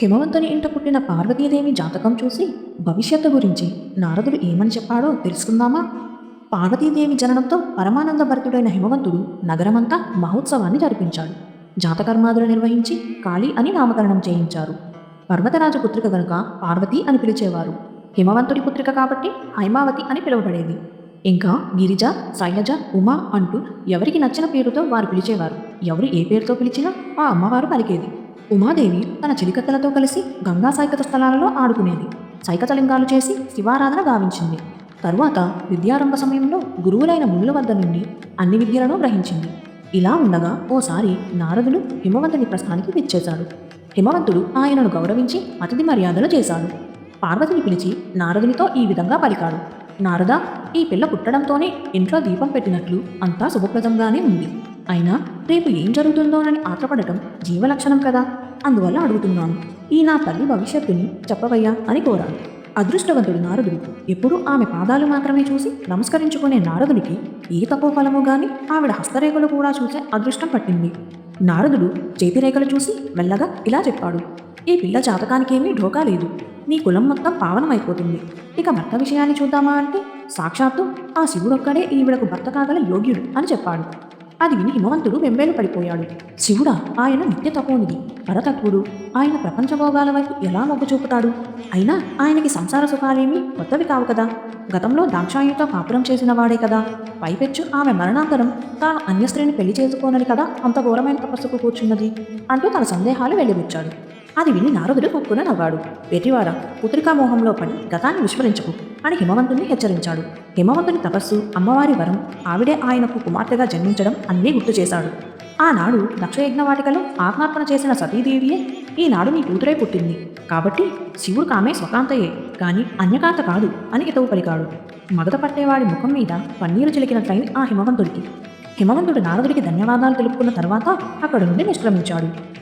హిమవంతుని ఇంట పుట్టిన పార్వతీదేవి జాతకం చూసి భవిష్యత్తు గురించి నారదుడు ఏమని చెప్పాడో తెలుసుకుందామా? పార్వతీదేవి జననంతో పరమానంద భరితుడైన హిమవంతుడు నగరమంతా మహోత్సవాన్ని జరిపించాడు. జాతకర్మాదులు నిర్వహించి కాళీ అని నామకరణం చేయించారు. పర్వతరాజు పుత్రిక గనుక పార్వతి అని పిలిచేవారు. హిమవంతుడి పుత్రిక కాబట్టి హైమావతి అని పిలువబడేది. ఇంకా గిరిజ శైలజ ఉమా అంటూ ఎవరికి నచ్చిన పేరుతో వారు పిలిచేవారు. ఎవరు ఏ పేరుతో పిలిచినా ఆ అమ్మవారు పలికేది. ఉమాదేవి తన చిలికత్తలతో కలిసి గంగా సైకత స్థలాలలో ఆడుకునేది. సైకతలింగాలు చేసి శివారాధన గావించింది. తరువాత విద్యారంభ సమయంలో గురువులైన మునుల వద్ద నుండి అన్ని విద్యలను గ్రహించింది. ఇలా ఉండగా ఓసారి నారదుడు హిమవంతుని ప్రస్థానికి విచ్చేశాడు హిమవంతుడు ఆయనను గౌరవించి అతిథి మర్యాదలు చేశాడు. పార్వతిని పిలిచి నారదునితో ఈ విధంగా పలికాడు. నారద ఈ పిల్ల పుట్టడంతోనే ఇంట్లో దీపం పెట్టినట్లు అంతా శుభప్రదంగానే ఉంది. అయినా రేపు ఏం జరుగుతుందోనని ఆత్రపడటం జీవలక్షణం కదా? అందువల్ల అడుగుతున్నాను. ఈ నా తల్లి భవిష్యత్తుని చెప్పవయ్యా అని కోరాను. అదృష్టవంతుడు నారదుడు. ఎప్పుడూ ఆమె పాదాలు మాత్రమే చూసి నమస్కరించుకునే నారదుడికి ఏ తపోఫలము గాని ఆవిడ హస్తరేఖలు కూడా చూసే అదృష్టం పట్టింది. నారదుడు చేతిరేఖలు చూసి మెల్లగా ఇలా చెప్పాడు. ఈ పిల్ల జాతకానికేమీ ఢోకా లేదు. నీ కులం మొత్తం పావనమైపోతుంది. ఇక భర్త విషయాన్ని చూద్దామా అంటే సాక్షాత్తు ఆ శివుడొక్కడే ఈవిడకు భర్త కాగల యోగ్యుడు అని చెప్పాడు. అది విని హిమవంతుడు వెంబేలు పడిపోయాడు. శివుడా ఆయన నిత్య తపోనిది పరతత్వుడు ఆయన ప్రపంచ భోగాల వైపు ఎలా మొగ్గు చూపుతాడు? అయినా ఆయనకి సంసార సుఖాలేమీ కొత్తవి కావు కదా. గతంలో దాక్షాయుతో కాపురం చేసిన వాడే కదా. పైపెచ్చు ఆమె మరణాంతరం తాను అన్యస్త్రీని పెళ్ళి చేసుకోనని కదా అంత ఘోరమైన తపస్సుకు కూర్చున్నది. అంటూ తన సందేహాలు వెళ్ళిపుచ్చాడు అది విని నారదుడు కుక్కున నవ్వాడు వెర్రివాడ పుత్రికామోహంలో పడి గతాన్ని విస్మరించకు అని హిమవంతుని హెచ్చరించాడు. హిమవంతుని తపస్సు అమ్మవారి వరం ఆవిడే ఆయనకు కుమార్తెగా జన్మించడం అన్నీ గుర్తు చేశాడు. ఆనాడు దక్షయజ్ఞవాటికలో ఆత్మార్పణ చేసిన సతీదేవియే ఈనాడు నీ కూతురై పుట్టింది. కాబట్టి శివుడు కామే స్వకాంతయే కాని అన్యకాంత కాదు అని ఇతవు పలికాడు. మగత పట్టేవాడి ముఖం మీద పన్నీరు చిలికినట్లయింది ఆ హిమవంతుడికి. హిమవంతుడు నారదుడికి ధన్యవాదాలు తెలుపుకున్న తర్వాత అక్కడి నుండి నిష్క్రమించాడు.